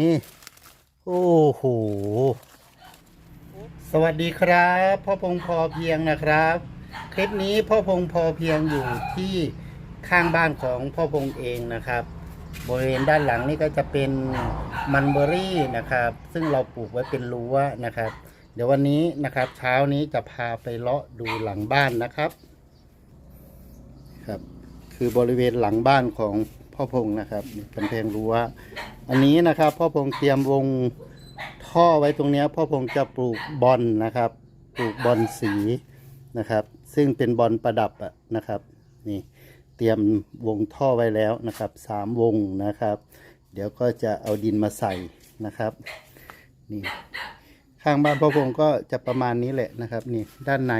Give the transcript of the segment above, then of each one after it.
นี่ โอ้โห สวัสดีครับ พ่อพงพอเพียงนะครับ คลิปนี้พ่อพงพอเพียงอยู่ที่ข้างบ้านของพ่อพงเองนะครับ บริเวณด้านหลังนี่ก็จะเป็นมันเบอรี่นะครับ ซึ่งเราปลูกไว้เป็นรั้วนะครับ เดี๋ยววันนี้นะครับเช้านี้จะพาไปเลาะดูหลังบ้านนะครับ ครับ คือบริเวณหลังบ้านของ พ่อพงนะครับนี่กำแพงรั้ว อันนี้นะครับ พ่อพงเตรียมวงท่อไว้ตรงนี้พ่อพงจะปลูกบอลนะครับ ปลูกบอลสีนะครับ ซึ่งเป็นบอลประดับอะนะครับนี่เตรียมวงท่อไว้แล้วนะครับสามวงนะครับ เดี๋ยวก็จะเอาดินมาใส่นะครับนี่ข้างบ้านพ่อพงก็จะประมาณนี้แหละนะครับนี่ด้านใน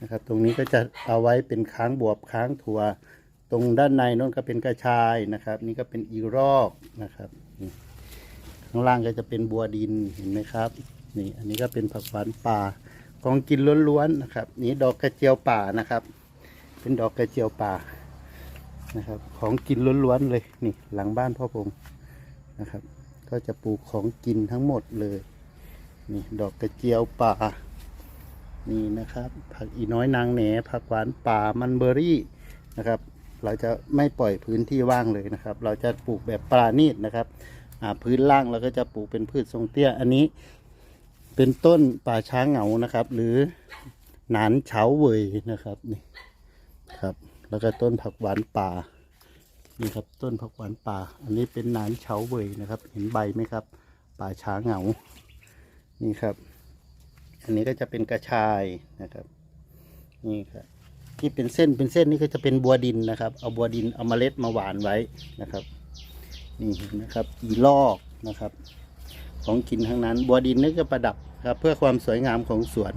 นะครับ ตรงนี้ก็จะเอาไว้เป็นค้างบวบค้างถั่ว ตรงด้านในนั่นก็เป็นกระชายนะครับ นี่ก็เป็นอีรอกนะครับข้างล่างก็จะเป็นบัวดินเห็นไหมครับ นี่อันนี้ก็เป็นผักหวานป่าของกินล้วนๆนะครับ นี่ดอกกระเจียวป่านะครับ เป็นดอกกระเจียวป่านะครับ ของกินล้วนๆเลยนี่หลังบ้านพ่อพงนะครับ ก็จะปลูกของกินทั้งหมดเลยนี่ดอกกระเจียวป่านี่นะครับ ผักอีน้อยนางแหนผักหวานป่ามันเบอรี่นะครับ เราจะไม่ปล่อยพื้นที่ว่างเลยนะครับ เราจะปลูกแบบปราณีตนะครับพื้นล่างเราก็จะปลูกเป็นพืชทรงเตี้ย อันนี้เป็นต้นป่าช้างเหงานะครับ หรือหนานเฉาเวยนะครับนี่ครับ แล้วก็ต้นผักหวานป่านี่ครับต้นผักหวานป่า อันนี้เป็นหนานเฉาเวยนะครับ เห็นใบไหมครับ ป่าช้างเหงานี่ครับ อันนี้ก็จะเป็นกระชายนะครับ นี่ครับ ที่เป็นเส้นเป็นเส้นนี่ก็จะเป็นบัวดินนะครับ เอาบัวดินเอาเมล็ดมาหวานไว้นะครับ นี่นะครับอีลอกนะครับ ของกินทั้งนั้น บัวดินนี่ก็ประดับครับ เพื่อความสวยงามของสวน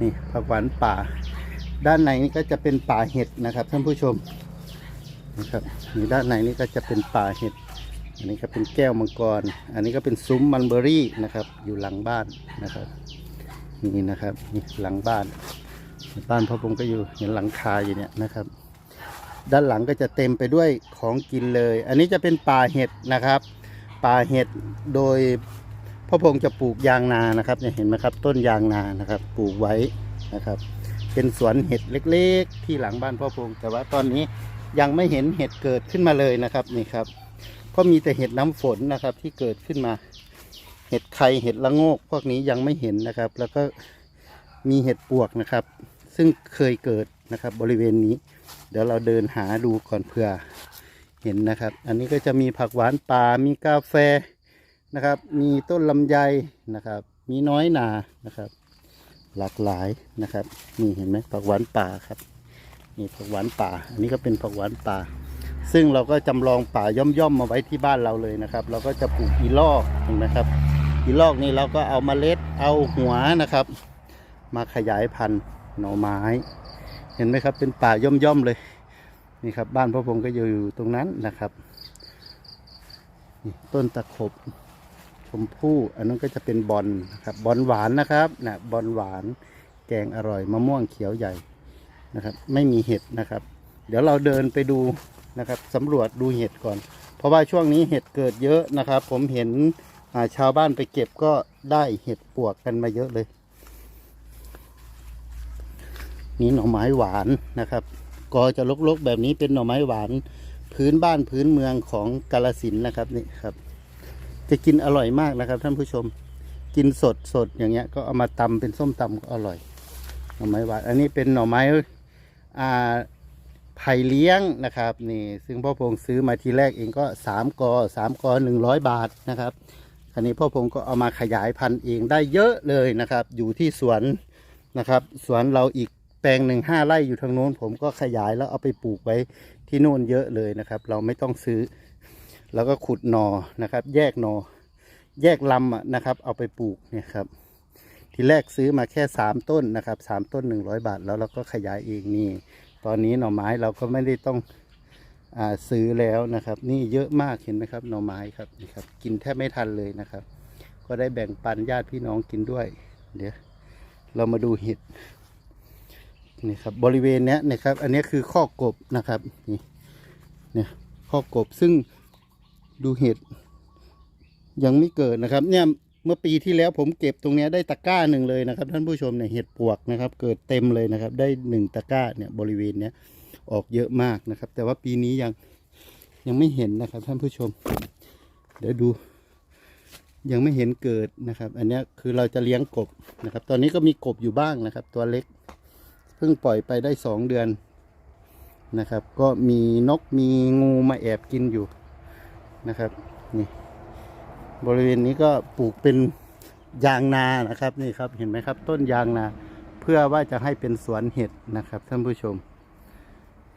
นี่ผักหวานป่า ด้านในนี่ก็จะเป็นป่าเห็ดนะครับท่านผู้ชมนะครับนี่ด้านในนี่ก็จะเป็นป่าเห็ด อันนี้ก็เป็นแก้วมังกร อันนี้ก็เป็นซุ้มมันเบอรี่นะครับ อยู่หลังบ้านนะครับ นี่นะครับนี่หลังบ้าน บ้านพ่อพงก็อยู่เห็นหลังคาอยู่เนี่ยนะครับ ด้านหลังก็จะเต็มไปด้วยของกินเลย อันนี้จะเป็นป่าเห็ดนะครับ ป่าเห็ดโดยพ่อพงจะปลูกยางนานะครับเนี่ยเห็นไหมครับ ต้นยางนานะครับ ปลูกไว้นะครับ เป็นสวนเห็ดเล็กๆ ที่หลังบ้านพ่อพงแต่ว่าตอนนี้ยังไม่เห็นเห็ดเกิดขึ้นมาเลยนะครับนี่ครับ ก็มีแต่เห็ดน้ำฝนนะครับที่เกิดขึ้นมา เห็ดไข่เห็ดละโงก พวกนี้ยังไม่เห็นนะครับ แล้วก็มีเห็ดปวกนะครับ ซึ่งเคยเกิดนะครับบริเวณนี้ เดี๋ยวเราเดินหาดูก่อนเผื่อเห็นนะครับ อันนี้ก็จะมีผักหวานป่ามีกาแฟนะครับ มีต้นลำไยนะครับ มีน้อยนานะครับ หลากหลายนะครับนี่เห็นไหมผักหวานป่าครับนี่ผักหวานป่า อันนี้ก็เป็นผักหวานป่า ซึ่งเราก็จำลองป่าย่อมๆมาไว้ที่บ้านเราเลยนะครับ เราก็จะปลูกอีลอกเห็นไหมครับ อีลอกนี่เราก็เอามาเมล็ดเอาหัวนะครับ มาขยายพันธุ์ หน่อไม้ เห็นไหมครับ เป็นป่าย่อมๆเลยนี่ครับ บ้านพ่อพงก็อยู่ตรงนั้นนะครับนี่ต้นตะขบชมพู่อันนั้นก็จะเป็นบอลนะครับบอลหวานนะครับนะบอลหวานแกงอร่อยมะม่วงเขียวใหญ่นะครับ ไม่มีเห็ดนะครับ เดี๋ยวเราเดินไปดูนะครับสำรวจดูเห็ดก่อน เพราะว่าช่วงนี้เห็ดเกิดเยอะนะครับ ผมเห็นชาวบ้านไปเก็บก็ได้เห็ดปวกกันมาเยอะเลย นี่หน่อไม้หวานนะครับ ก็จะลกๆแบบนี้เป็นหน่อไม้หวาน พื้นบ้านพื้นเมืองของกาลสินนะครับนี่ครับ จะกินอร่อยมากนะครับ ท่านผู้ชมกินสดสดอย่างเงี้ยก็เอามาตำเป็นส้มตำก็อร่อย หน่อไม้หวาน อันนี้เป็นหน่อไม้อ่าไผ่เลี้ยงนะครับนี่ซึ่งพ่อพงซื้อมาทีแรกเองก็สามกอสามกอหนึ่งร้อยบาทนะครับคันนี้พ่อพงก็เอามาขยายพันธุ์เองได้เยอะเลยนะครับ อยู่ที่สวนนะครับ สวนเราอีก แปลงหนึ่งห้าไร่อยู่ทางโน้น ผมก็ขยายแล้วเอาไปปลูกไว้ที่โน่นเยอะเลยนะครับ เราไม่ต้องซื้อ แล้วก็ขุดหนอนะครับ แยกหนอ แยกลำอะนะครับ เอาไปปลูกเนี่ยครับ ทีแรกซื้อมาแค่สามต้นนะครับสามต้นหนึ่งร้อยบาท แล้วเราก็ขยายเองนี่ ตอนนี้หน่อไม้เราก็ไม่ได้ต้องอซื้อแล้วนะครับ นี่เยอะมากเห็นไหมครับ หน่อไม้ครับนี่ครับ กินแทบไม่ทันเลยนะครับ ก็ได้แบ่งปันญาติพี่น้องกินด้วย เดี๋ยวเรามาดูเห็ด นี่ครับบริเวณเนี้ยนะครับ อันนี้คือข้อกบนะครับนี่เนี่ยข้อกบซึ่งดูเห็ดยังไม่เกิดนะครับ เนี่ยเมื่อปีที่แล้วผมเก็บตรงนี้ได้ตะกร้าหนึ่งเลยนะครับ ท่านผู้ชมเนี่ยเห็ดปวกนะครับ เกิดเต็มเลยนะครับ ได้หนึ่งตะกร้าเนี่ยบริเวณเนี้ยออกเยอะมากนะครับ แต่ว่าปีนี้ยังยังไม่เห็นนะครับ ท่านผู้ชม เดี๋ยวดู ยังไม่เห็นเกิดนะครับ อันนี้คือเราจะเลี้ยงกบนะครับ ตอนนี้ก็มีกบอยู่บ้างนะครับ ตัวเล็ก เพิ่งปล่อยไปได้สองเดือนนะครับ ก็มีนกมีงูมาแอบกินอยู่นะครับนี่บริเวณนี้ก็ปลูกเป็นยางนานะครับนี่ครับเห็นไหมครับ ต้นยางนา เพื่อว่าจะให้เป็นสวนเห็ดนะครับ ท่านผู้ชม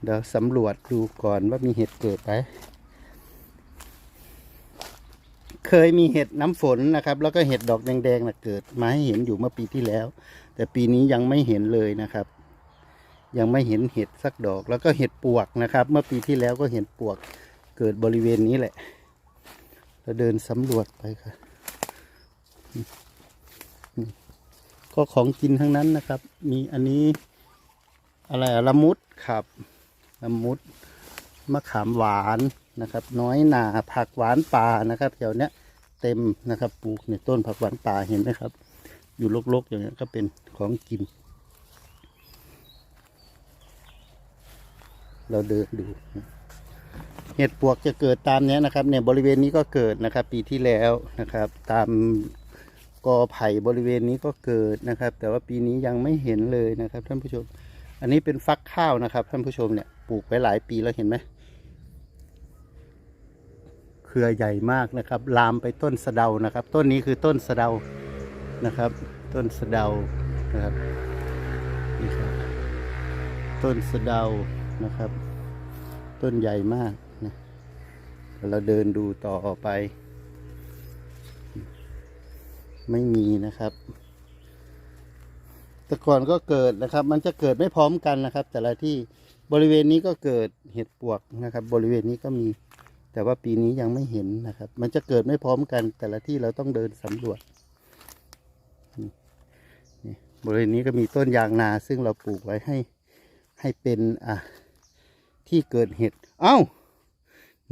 เดี๋ยวสำรวจดูก่อนว่ามีเห็ดเกิดไหมเคยมีเห็ดน้ำฝนนะครับ แล้วก็เห็ดดอกแดงๆนะเกิดมาให้เห็นอยู่เมื่อปีที่แล้ว แต่ปีนี้ยังไม่เห็นเลยนะครับ ยังไม่เห็นเห็ดสักดอก แล้วก็เห็ดปวกนะครับ เมื่อปีที่แล้วก็เห็ดปวกเกิดบริเวณนี้แหละ เราเดินสำรวจไปค่ะ ก็ของกินทั้งนั้นนะครับ มีอันนี้อะไรละมุดครับละมุดมะขามหวานนะครับ น้อยหนาผักหวานป่านะครับแถวเนี้ยเต็มนะครับ ปลูกในต้นผักหวานป่าเห็นไหมครับ อยู่รกๆอย่างเงี้ยก็เป็นของกิน เราเดินดู เห็ดปวกจะเกิดตามนี้นะครับ เนี่ยบริเวณนี้ก็เกิดนะครับ ปีที่แล้วนะครับ ตามกอไผ่บริเวณนี้ก็เกิดนะครับ แต่ว่าปีนี้ยังไม่เห็นเลยนะครับ ท่านผู้ชม อันนี้เป็นฟักข้าวนะครับ ท่านผู้ชมเนี่ยปลูกไว้หลายปีแล้วเห็นไหมเครือใหญ่มากนะครับ ลามไปต้นสะเดานะครับ ต้นนี้คือต้นสะเดานะครับ ต้นสะเดานะครับนี่ครับต้นสะเดา นะครับ ต้นใหญ่มากนะเราเดินดูต่อไป ไม่มีนะครับ แต่ก่อนก็เกิดนะครับ มันจะเกิดไม่พร้อมกันนะครับ แต่ละที่บริเวณนี้ก็เกิดเห็ดปวกนะครับ บริเวณนี้ก็มี แต่ว่าปีนี้ยังไม่เห็นนะครับ มันจะเกิดไม่พร้อมกัน แต่ละที่เราต้องเดินสำรวจบริเวณนี้ก็มีต้นยางนาซึ่งเราปลูกไว้ให้ให้เป็นอะ ที่เกิดเห็ดเอ้า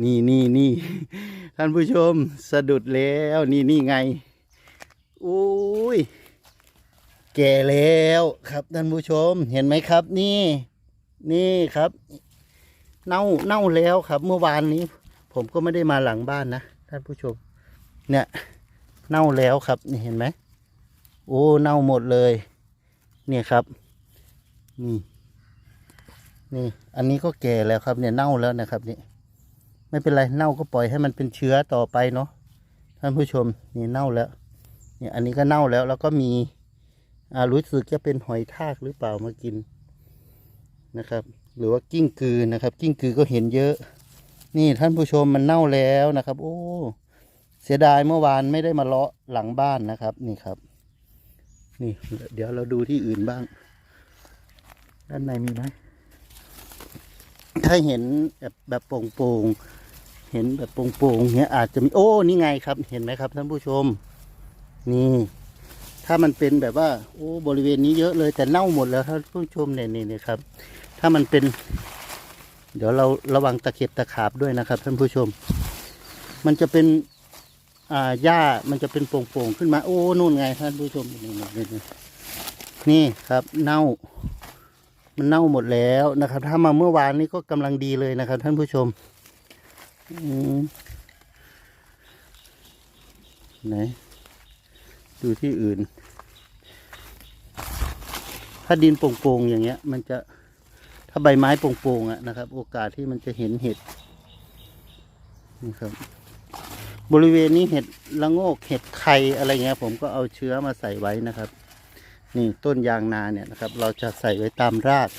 นี่นี่นี่ท่านผู้ชมสะดุดแล้วนี่นี่ไงโอ้ยแก่แล้วครับท่านผู้ชมเห็นไหมครับ นี่ นี่ครับ เน่าเน่าแล้วครับ เมื่อวานนี้ ผมก็ไม่ได้มาหลังบ้านนะท่านผู้ชม เนี่ยเน่าแล้วครับนี่เห็นไหมโอ้เน่าหมดเลย เนี่ยครับนี่ นี่ อันนี้ก็แก่แล้วครับเนี่ยเน่าแล้วนะครับนี่ ไม่เป็นไรเน่าก็ปล่อยให้มันเป็นเชื้อต่อไปเนาะท่านผู้ชมนี่เน่าแล้วเนี่ยอันนี้ก็เน่าแล้วแล้วก็มีอ่ารู้สึกจะเป็นหอยทากหรือเปล่ามากินนะครับ หรือว่ากิ้งกือนะครับ กิ้งกือก็เห็นเยอะ นี่ท่านผู้ชมมันเน่าแล้วนะครับ โอ้เสียดายเมื่อวานไม่ได้มาเลาะหลังบ้านนะครับ นี่ครับ นี่ เดี๋ยวเราดูที่อื่นบ้าง ด้านในมีไหม ถ้าเห็นแบบแบบโป่งๆเห็นแบบโป่งๆเนี้ยอาจจะมีโอ้นี่ไงครับ เห็นไหมครับท่านผู้ชม นี่ ถ้ามันเป็นแบบว่า โอ้บริเวณนี้เยอะเลยแต่เน่าหมดแล้วท่านผู้ชมเนี่ยนี่นี่ครับ ถ้ามันเป็น เดี๋ยวเราระวังตะเข็บตะขาบด้วยนะครับ ท่านผู้ชม มันจะเป็นอ่าหญ้ามันจะเป็นโป่งๆขึ้นมาโอ้นู่นไงท่านผู้ชมนี่นี่นี่นี่นี่ครับ เน่า มันเน่าหมดแล้วนะครับ ถ้ามาเมื่อวานนี้ก็กำลังดีเลยนะครับ ท่านผู้ชมอไหนดูที่อื่น ถ้าดินโป่งๆอย่างเงี้ย มันจะถ้าใบไม้โป่งๆอะนะครับ โอกาสที่มันจะเห็นเห็ดนี่ครับบริเวณนี้เห็ดละโงกเห็ดไข่อะไรเงี้ย ผมก็เอาเชื้อมาใส่ไว้นะครับ นี่ต้นยางนาเนี่ยนะครับ เราจะใส่ไว้ตามราก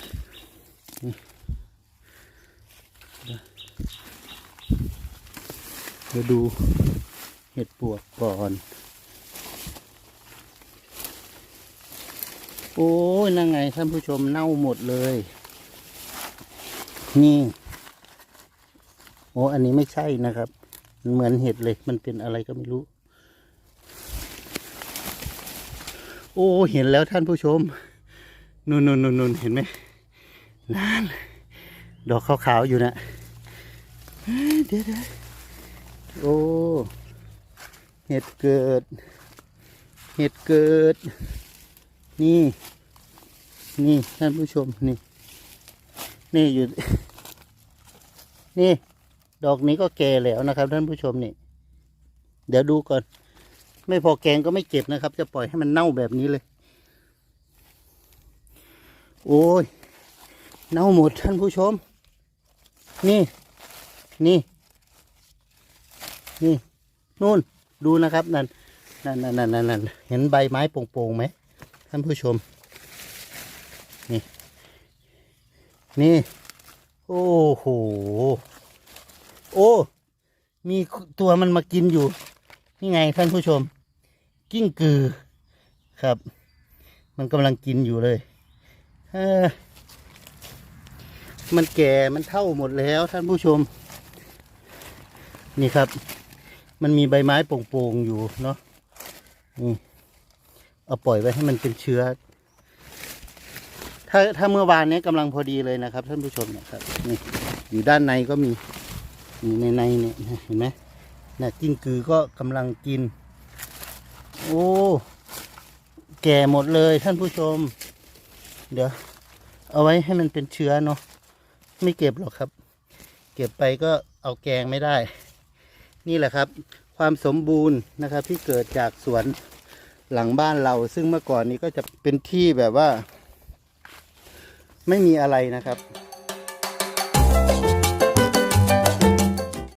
เดี๋ยวดูเห็ดปวกก่อน โอ้ยนั่งไงท่านผู้ชมเน่าหมดเลย นี่ โอ้อันนี้ไม่ใช่นะครับ เหมือนเห็ดเลย มันเป็นอะไรก็ไม่รู้ โอ้เห็นแล้วท่านผู้ชมนู่นนู่นนู่นนู่นเห็นไหมนั่นดอกขาวๆอยู่นะเดี๋ยวเดี๋ยวโอ้เห็ดเกิด เห็ดเกิด นี่ นี่ท่านผู้ชมนี่ นี่อยู่ นี่ ดอกนี้ก็แก่แล้วนะครับท่านผู้ชมนี่ เดี๋ยวดูก่อน ไม่พอแกงก็ไม่เก็บนะครับ จะปล่อยให้มันเน่าแบบนี้เลย โอ้ย เน่าหมดท่านผู้ชม นี่ นี่ นี่ นู่น ดูนะครับ นั่น นั่นนั่นนั่นนั่นเห็นใบไม้โป่งๆไหมท่านผู้ชม นี่ นี่ โอ้โห โอ้ มีตัวมันมากินอยู่ นี่ไงท่านผู้ชม กิ้งกือครับ มันกำลังกินอยู่เลยเออมันแก่มันเท่าหมดแล้วท่านผู้ชม นี่ครับ มันมีใบไม้โป่งๆอยู่เนาะนี่เอาปล่อยไว้ให้มันเป็นเชื้อ ถ้าถ้าเมื่อวานนี้กำลังพอดีเลยนะครับ ท่านผู้ชมนะครับนี่อยู่ด้านในก็มีในในเนี่ยเห็นไหมน่ะกิ้งกือก็กำลังกิน โอ้ แก่หมดเลยท่านผู้ชม เดี๋ยว เอาไว้ให้มันเป็นเชื้อเนาะไม่เก็บหรอกครับ เก็บไปก็เอาแกงไม่ได้ นี่แหละครับ ความสมบูรณ์นะครับ ที่เกิดจากสวนหลังบ้านเรา ซึ่งเมื่อก่อนนี้ก็จะเป็นที่แบบว่า ไม่มีอะไรนะครับ